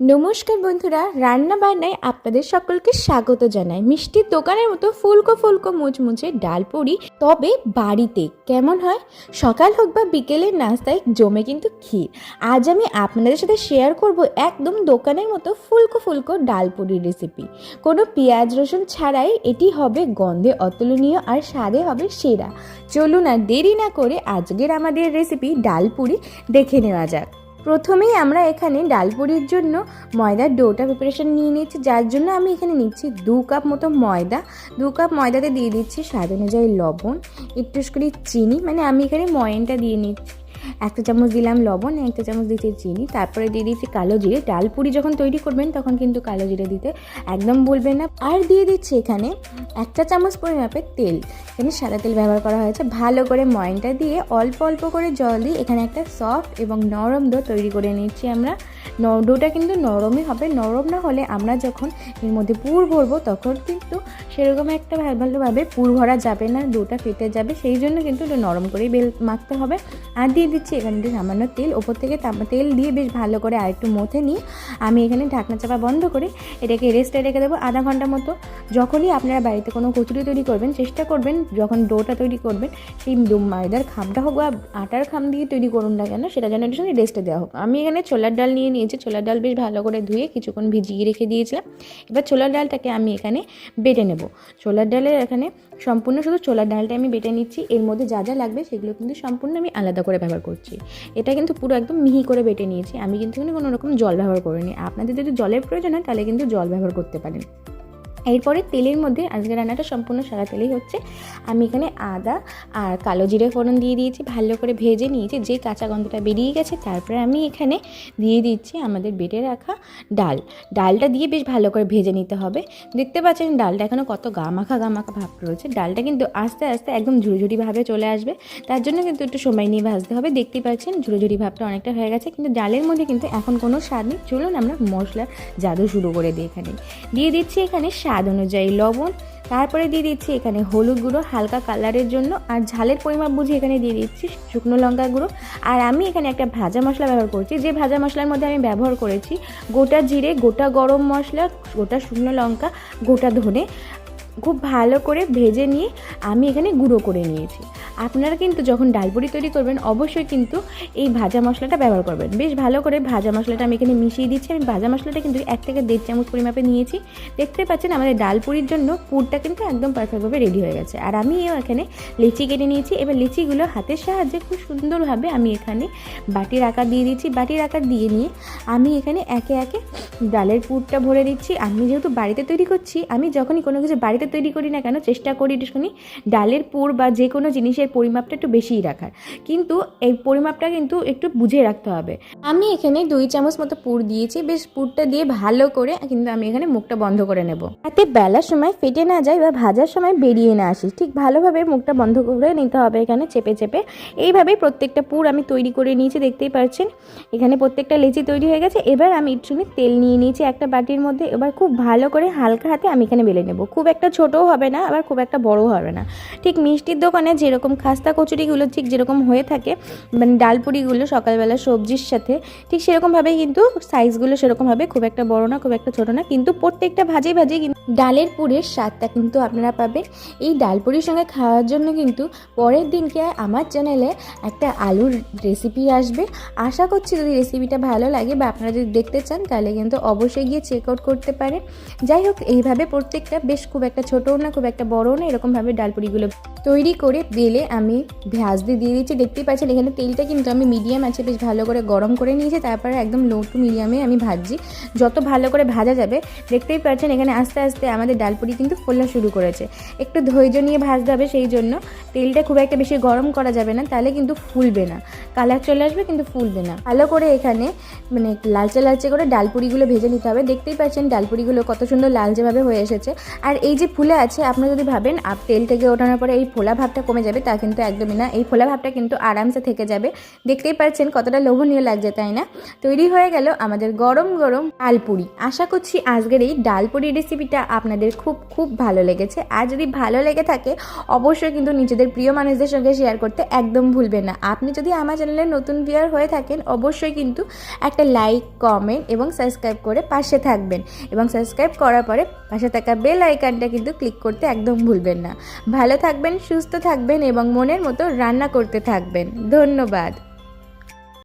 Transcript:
নমস্কার বন্ধুরা, রান্না বান্নায় আপনাদের সকলকে স্বাগত জানাই। মিষ্টির দোকানের মতো ফুলকো ফুলকো মুচমুচে ডাল পুরি, তবে বাড়িতে কেমন হয়? সকাল হোক বা বিকেলের নাস্তায় জমে কিন্তু ক্ষীর। আজ আমি আপনাদের সাথে শেয়ার করব একদম দোকানের মতো ফুলকো ফুলকো ডাল পুরির রেসিপি কোনো পেঁয়াজ রসুন ছাড়াই এটি হবে গন্ধে অতুলনীয় আর স্বাদে হবে সেরা। চলুন আর দেরি না করে আজকের আমাদের রেসিপি ডাল পুরি দেখে নেওয়া যাক। প্রথমেই আমরা এখানে ডালপুরির জন্য ময়দার ডোটা প্রিপারেশান নিয়ে নিচ্ছি যার জন্য আমি এখানে নিচ্ছি দু কাপ মতো ময়দা। দু কাপ ময়দাতে দিয়ে দিচ্ছি স্বাদ অনুযায়ী লবণ, একটু করে চিনি মানে আমি এখানে ময়নটা দিয়ে নিচ্ছি। একটা চামচ দিলাম লবণ, একটা চামচ দিতে চিনি, তারপরে দিয়ে দিচ্ছি কালো জিরে। ডালপুরি যখন তৈরি করবেন, তখন কিন্তু কালো জিরে দিতে একদম বলবেন না। আর দিয়ে দিচ্ছি এখানে একটা চামচ পরিমাপের তেল। এখানে সাদা তেল ব্যবহার করা হয়েছে। ভালো করে ময়নটা দিয়ে অল্প অল্প করে জল দিয়ে এখানে একটা সফট এবং নরম দো তৈরি করে নিচ্ছি আমরা। ডোটা কিন্তু নরমই হবে। নরম না হলে আমরা যখন এর মধ্যে পুর ভরবো, তখন কিন্তু সেরকম একটা ভালোভাবে পুর ভরা যাবে না ডোটা ফেটে যাবে। সেই জন্য কিন্তু একটু নরম করেই বেল, মাখতে হবে। আর দিয়ে দিচ্ছি এখানে একটু সামান্য তেল। ওপর থেকে তেল দিয়ে বেশ ভালো করে আরেকটু মথে নিয়ে আমি এখানে ঢাকনা চাপা বন্ধ করে এটাকে রেস্টে রেখে দেবো আধা ঘণ্টা মতো। যখনই আপনারা বাড়িতে কোনো কচুরি তৈরি করবেন, চেষ্টা করবেন যখন ডোটা তৈরি করবেন, সেই ময়দার খামটা হোক বা আটার খাম দিয়ে তৈরি করুন না কেন, সেটা যেন একটু রেস্টে দেওয়া হোক। আমি এখানে ছোলার ডাল নিয়ে নিয়েছি, ছোলার ডাল বেশ ভালো করে ধুয়ে কিছুক্ষণ ভিজিয়ে রেখে দিয়েছিলাম। এবার ছোলার ডালটাকে আমি এখানে বেটে নেব। ছোলার ডালের এখানে সম্পূর্ণ শুধু ছোলার ডালটা আমি বেটে নিচ্ছি। এর মধ্যে যা যা লাগবে সেগুলো কিন্তু সম্পূর্ণ আমি আলাদা করে ব্যবহার করছি। এটা কিন্তু পুরো একদম মিহি করে বেটে নিয়েছি। আমি কিন্তু কোনো রকম জল ব্যবহার করিনি। আপনাদের যদি জলের প্রয়োজন হয় তাহলে কিন্তু জল ব্যবহার করতে পারেন। এরপরে তেলের মধ্যে আজকে রান্নাটা সম্পূর্ণ সারা তেলেই হচ্ছে। আমি এখানে আদা আর কালো জিরে ফোড়ন দিয়ে দিয়েছি, ভালো করে ভেজে নিয়েছি, যে কাঁচা গন্ধটা বেরিয়ে গেছে, তারপরে আমি এখানে দিয়ে দিচ্ছি আমাদের বেটে রাখা ডাল। ডালটা দিয়ে বেশ ভালো করে ভেজে নিতে হবে। দেখতে পাচ্ছেন ডালটা এখনও কত গামাখা গামাখা ভাব রয়েছে। ডালটা কিন্তু আস্তে আস্তে একদম ঝুড়ি ভাবে চলে আসবে। তার জন্য কিন্তু একটু সময় নিয়ে ভাজতে হবে। দেখতে পাচ্ছেন ঝুড়ি ভাবটা অনেকটা হয়ে গেছে, কিন্তু ডালের মধ্যে কিন্তু এখন কোনো স্বাদ নেই। চলুন আমরা মশলার জাদু শুরু করে দিই এখানে। দিয়ে দিচ্ছি এখানে স্বাদ অনুযায়ী লবণ। তারপরে দিয়ে দিচ্ছি এখানে হলুদ গুঁড়ো হালকা কালারের জন্য। আর ঝালের পরিমাপ বুঝে এখানে দিয়ে দিচ্ছি শুকনো লঙ্কা গুঁড়ো। আর আমি এখানে একটা ভাজা মশলা ব্যবহার করছি। যে ভাজা মশলার মধ্যে আমি ব্যবহার করেছি, গোটা জিরে, গোটা গরম মশলা, গোটা শুকনো লঙ্কা, গোটা ধনে। খুব ভালো করে ভেজে নিয়ে আমি এখানে গুঁড়ো করে নিয়েছি। আপনারা কিন্তু যখন ডালপুরি তৈরি করবেন, অবশ্যই কিন্তু এই ভাজা মশলাটা ব্যবহার করবেন। বেশ ভালো করে ভাজা মশলাটা আমি এখানে মিশিয়ে দিচ্ছি। আমি ভাজা মশলাটা কিন্তু এক থেকে দেড় চামচ পরিমাপে নিয়েছি। দেখতে পাচ্ছেন আমাদের ডালপুরির জন্য পুরটা কিন্তু একদম পারফেক্টভাবে রেডি হয়ে গেছে। আর আমি এখানে লিচি কেটে নিয়েছি। এবার লিচিগুলো হাতের সাহায্যে খুব সুন্দরভাবে আমি এখানে বাটির আকার দিয়ে দিচ্ছি। বাটির আকার দিয়ে নিয়ে আমি এখানে একে একে ডালের পুরটা ভরে দিচ্ছি। আমি যেহেতু বাড়িতে তৈরি করছি, আমি যখনই কোনো কিছু বাড়িতে তৈরি করি না কেন, চেষ্টা করি একটুখানি ডালের পুর বা যে কোনো জিনিসের পরিমাপটা একটু বেশিই রাখার। কিন্তু এই পরিমাপটা কিন্তু একটু বুঝে রাখতে হবে। আমি এখানে দুই চামচ মতো পুর দিয়েছি, বেশ পুরটা দিয়ে ভালো করে কিন্তু আমি এখানে মুখটা বন্ধ করে নেব। যাতে বেলার সময় ফেটে না যায় বা ভাজার সময় বেরিয়ে না আসি, ঠিক ভালোভাবে মুখটা বন্ধ করে নিতে হবে এখানে চেপে চেপে। এইভাবেই প্রত্যেকটা পুর আমি তৈরি করে নিয়েছি, দেখতেই পাচ্ছেন। এখানে প্রত্যেকটা লেচি তৈরি হয়ে গেছে। এবার আমি একটুখানি তেল নিয়ে নিয়েছি একটা বাটির মধ্যে। এবার খুব ভালো করে হালকা হাতে আমি এখানে বেলে নেব। খুব একটা ছোটও হবে না, আবার খুব একটা বড়ও হবে না। ঠিক মিষ্টির দোকানে যেরকম খাস্তা কচুরিগুলো ঠিক যেরকম হয়ে থাকে মানে ডালপুরিগুলো সকালবেলা সবজির সাথে, ঠিক সেরকমভাবেই কিন্তু সাইজগুলো সেরকমভাবে খুব একটা বড় না, খুব একটা ছোট না, কিন্তু প্রত্যেকটা ভাজে ভাজে কিন্তু ডালের পুরের স্বাদটা কিন্তু আপনারা পাবেন। এই ডালপুরির সঙ্গে খাওয়ার জন্য কিন্তু পরের দিনকে আমার চ্যানেলে একটা আলুর রেসিপি আসবে। আশা করছি যদি রেসিপিটা ভালো লাগে বা আপনারা যদি দেখতে চান, তাহলে কিন্তু অবশ্যই গিয়ে চেক আউট করতে পারেন। যাই হোক, এইভাবে প্রত্যেকটা বেশ খুব একটা ছোটও না, খুব একটা বড়ও না, এরকমভাবে ডালপুরিগুলো তৈরি করে বেলে আমি ভাজতে দিয়ে দিচ্ছি। দেখতেই পাচ্ছেন, এখানে তেলটা কিন্তু আমি মিডিয়াম আছে, বেশ ভালো করে গরম করে নিয়েছি, তারপরে একদম লো টু মিডিয়ামে আমি ভাজছি। যত ভালো করে ভাজা যাবে, দেখতেই পাচ্ছেন, এখানে আস্তে আস্তে আমাদের ডালপুরি কিন্তু ফোলা শুরু করেছে। একটু ধৈর্য নিয়ে ভাজতে হবে সেই জন্য। তেলটা খুব একটা বেশি গরম করা যাবে না, তাহলে কিন্তু ফুলবে না। কালার চলে আসবে, কিন্তু ফুলবে না। ভালো করে এখানে মানে লালচে লালচে করে ডালপুরিগুলো ভেজে নিতে হবে। দেখতেই পাচ্ছেন, ডালপুরিগুলো কত সুন্দর লালচেভাবে হয়ে এসেছে। আর এই যে ফুলে আছে, আপনি যদি ভাবেন, আপ তেল থেকে ওঠানোর পরে এই ফোলা ভাবটা কমে যাবে, তা কিন্তু একদমই না। এই ফোলা ভাবটা কিন্তু আরামসে থেকে যাবে। দেখতেই পাচ্ছেন কতটা লোভনীয় লাগছে, তাই না? তৈরি হয়ে গেল আমাদের গরম গরম ডালপুরি। আশা করছি আজকের এই ডালপুরি রেসিপিটা আপনাদের খুব খুব ভালো লেগেছে। আর যদি ভালো লেগে থাকে, অবশ্যই কিন্তু নিজেদের প্রিয় মানুষদের সঙ্গে শেয়ার করতে একদম ভুলবেন না। আপনি যদি আমার চ্যানেলে নতুন ভিউয়ার হয়ে থাকেন, অবশ্যই কিন্তু একটা লাইক কমেন্ট এবং সাবস্ক্রাইব করে পাশে থাকবেন। এবং সাবস্ক্রাইব করার পরে পাশে থাকা বেল আইকনটা কিন্তু ক্লিক করতে একদম ভুলবেন না। ভালো থাকবেন, সুস্থ থাকবেন এবং মনের মতো রান্না করতে থাকবেন। ধন্যবাদ।